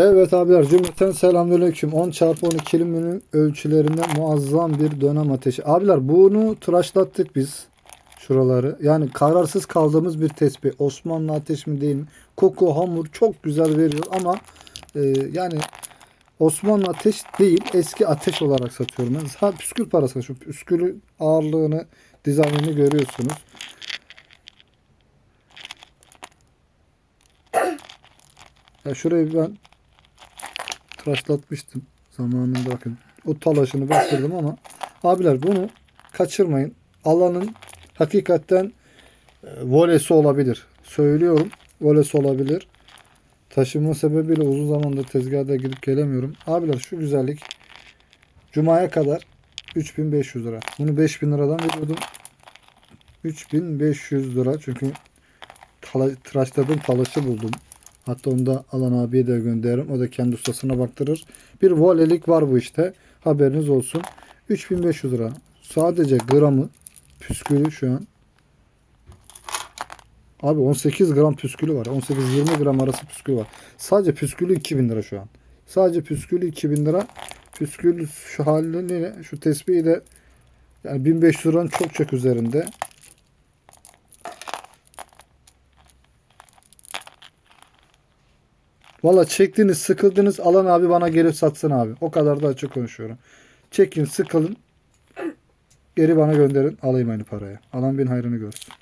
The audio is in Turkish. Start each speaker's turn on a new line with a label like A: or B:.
A: Evet abiler cümleten selamünaleyküm. 10 çarpı 12 ilimin ölçülerinde muazzam bir dönem ateşi. Abiler bunu tıraşlattık biz şuraları. Yani kararsız kaldığımız bir tespih. Osmanlı ateş mi değil mi? Koku, hamur çok güzel veriyor ama e, yani Osmanlı ateş değil eski ateş olarak satıyorum. Ben. Ha püskül parası şu püskülü ağırlığını dizaynını görüyorsunuz. Ya şurayı ben tıraşlatmıştım zamanında bakın. O talaşını bastırdım ama abiler bunu kaçırmayın. Alanın hakikaten e, volesi olabilir. Söylüyorum volesi olabilir. Taşınma sebebiyle uzun zamandır tezgahda gidip gelemiyorum. Abiler şu güzellik Cuma'ya kadar 3500 lira. Bunu 5000 liradan veriyordum. 3500 lira çünkü tıraşladığım talaşı buldum. Hatta onu da alan abiye de gönderirim. O da kendi ustasına baktırır. Bir volelik var bu işte. Haberiniz olsun. 3500 lira. Sadece gramı püskülü şu an. Abi 18 gram püskülü var. 18-20 gram arası püskülü var. Sadece püskülü 2000 lira şu an. Sadece püskülü 2000 lira. Püskül şu haliyle şu tespihi de yani 1500 liranın çok çok üzerinde. Valla çektiniz sıkıldınız alan abi bana gelip satsın abi. O kadar da açık konuşuyorum. Çekin sıkılın. Geri bana gönderin alayım aynı paraya. Alan bin hayrını görsün.